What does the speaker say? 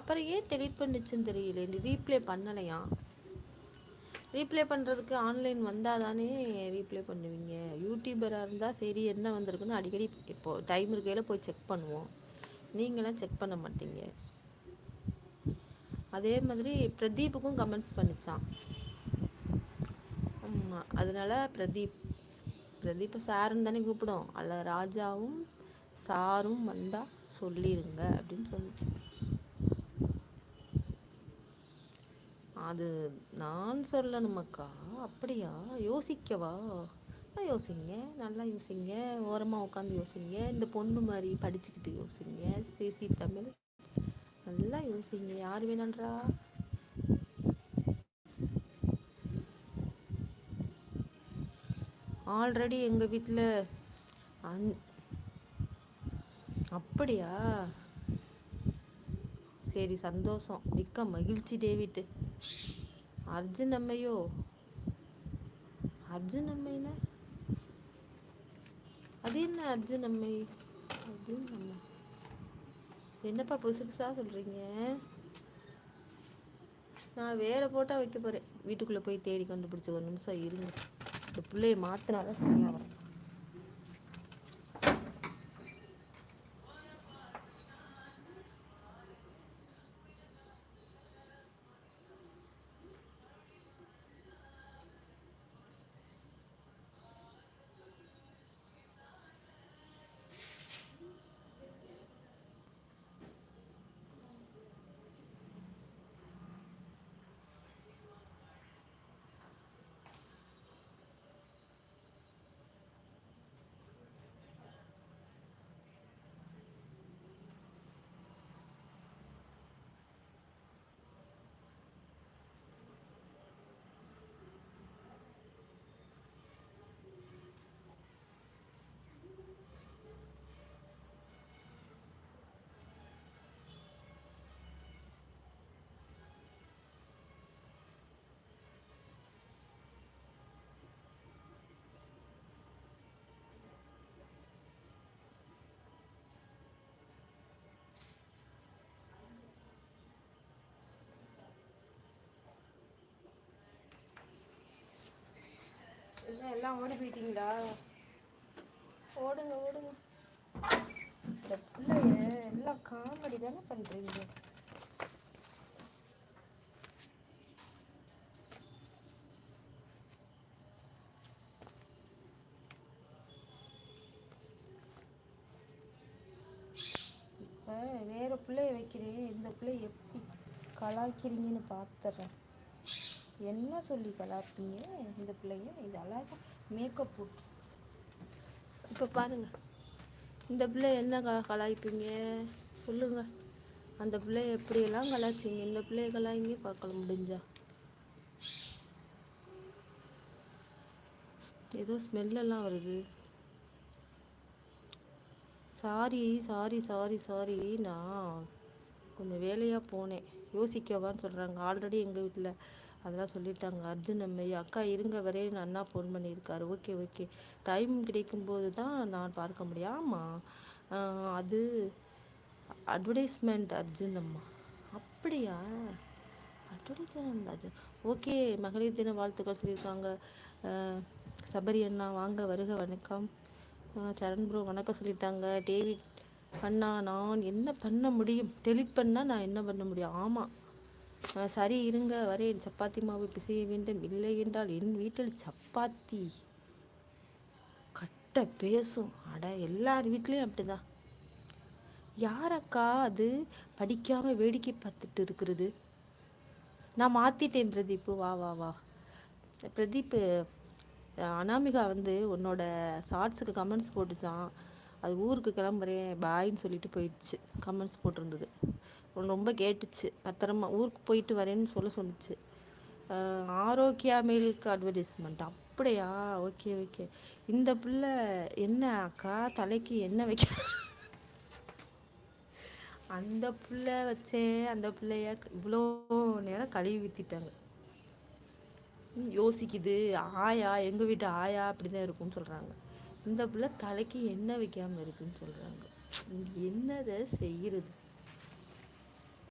அப்புறம் ஏன் டெலிட் பண்ணுச்சுன்னு தெரியல. ரீப்ளே பண்ணலையா? ரீப்ளே பண்ணுறதுக்கு ஆன்லைன் வந்தால் தானே ரீப்ளே பண்ணுவீங்க யூடியூபராக இருந்தால் சரி என்ன வந்திருக்குன்னு அடிக்கடி இப்போது டைம் இருக்கையில் போய் செக் பண்ணுவோம். நீங்களாம் செக் பண்ண மாட்டீங்க. அதே மாதிரி பிரதீப்புக்கும் கமெண்ட்ஸ் பண்ணிச்சான் ஆமாம் அதனால் பிரதீப் பிரதீப்பை சாருன்னு தானே கூப்பிடும் அல்ல ராஜாவும் சாரும் வந்தால் சொல்லிடுங்க அப்படின்னு சொன்னிச்சு. அது நான் சொல்லணுமாக்கா. அப்படியா? யோசிக்கவா? யோசிங்க நல்லா யோசிங்க ஓரமாக உட்காந்து யோசிங்க இந்த பொண்ணு மாதிரி படிச்சுக்கிட்டு யோசிங்க சிசி தமிழ் நல்லா யோசிங்க. யார் வேணான்றா? ஆல்ரெடி எங்கள் வீட்டில் அந் அப்படியா? சரி சந்தோஷம். மிக்க மகிழ்ச்சி டேவிட்டு. அர்ஜுன் அம்மையோ அர்ஜுன் அம்மைனா அது என்ன அர்ஜுன் அம்மை அர்ஜுன் அம்மை என்னப்பா புதுசு புதுசாக சொல்கிறீங்க நான் வேறு போட்டா வைக்க போகிறேன் வீட்டுக்குள்ளே போய் தேடி கண்டுபிடிச்சி ஒரு நிமிஷம் இருங்க. இந்த பிள்ளைய மாற்றினாதான் சரியாக வரும். எல்லாம் ஓடி போயிட்டீங்களா? ஓடுங்க ஓடுங்க. இந்த பிள்ளைய எல்லாம் காமெடி தானே பண்ணுறீங்க இப்போ வேறு பிள்ளைய வைக்கிறேன். இந்த பிள்ளைய எப்படி கலாய்க்கிறீங்கன்னு பார்த்துட்றேன் என்ன சொல்லி கலாப்பீங்க இந்த பிள்ளைங்க? இது அழகாக மேக்கப் போட்டு. இப்போ பாருங்க. இந்த பிள்ளை என்ன க கலாய்ப்பீங்க? சொல்லுங்க. அந்த பிள்ளைய எப்படியெல்லாம் கலாய்ச்சிங்க? இந்த பிள்ளைய கலாய்ங்க பார்க்கல முடிஞ்சா? ஏதோ ஸ்மெல்லெல்லாம் வருது. சாரி சாரி சாரி சாரி நான் கொஞ்சம் வேலையாக போனேன். யோசிக்கவான்னு சொல்கிறாங்க ஆல்ரெடி எங்கள் வீட்டில் அதெல்லாம் சொல்லிட்டாங்க. அர்ஜுன் அம்மை அக்கா இருங்க வரே அண்ணா ஃபோன் பண்ணியிருக்காரு. Okay okay. டைம் கிடைக்கும்போது தான் நான் பார்க்க முடியும். ஆமாம் அது அட்வர்டைஸ்மெண்ட் அர்ஜுன் அம்மா. அப்படியா? அட்வர்டைஸ்மெண்ட் அது ஓகே மகளிர் தின வாழ்த்துக்கள் சொல்லியிருக்காங்க. சபரி அண்ணா வாங்க வருக வணக்கம். சரண் ப்ரோ வணக்கம் சொல்லிட்டாங்க. டேவிட் பண்ணா நான் என்ன பண்ண முடியும்? டெலிட் பண்ணால் நான் என்ன பண்ண முடியும்? ஆமாம் சரி இருங்க வரேன். சப்பாத்தி மாவு பிசைய வேண்டும். இல்லை என்றால் என் வீட்டில் சப்பாத்தி. கட்ட பேசும். அட எல்லார் வீட்லேயும் அப்படிதான். யாரக்கா அது? படிக்காமல் வேடிக்கை பார்த்துட்டு இருக்கிறது. நான் மாத்திட்டேன் பிரதீப்பு வா வா வா. பிரதீப் அனாமிகா வந்து உன்னோட ஷார்ட்ஸுக்கு கமெண்ட்ஸ் போட்டுச்சான் அது ஊருக்கு கிளம்புறேன். பாயின்னு சொல்லிட்டு போயிடுச்சு. கமெண்ட்ஸ் போட்டிருந்தது. ரொம்ப கேட்டுச்சு. பத்திரமா ஊருக்கு போயிட்டு வரேன்னு சொல்ல சொன்னிச்சு. Arokya milk advertisement. அப்படியா? Okay okay. இந்த பிள்ளை என்ன அக்கா தலைக்கு என்ன வைக்க அந்த பிள்ளை வச்சேன் அந்த பிள்ளைய இவ்வளோ நேரம் கழுவி ஊற்றிட்டாங்க யோசிக்குது. ஆயா எங்கள் வீட்டு ஆயா அப்படி தான் இருக்கும்னு சொல்கிறாங்க இந்த பிள்ளை தலைக்கு என்ன வைக்காமல் இருக்குன்னு சொல்கிறாங்க என்னதை செய்கிறது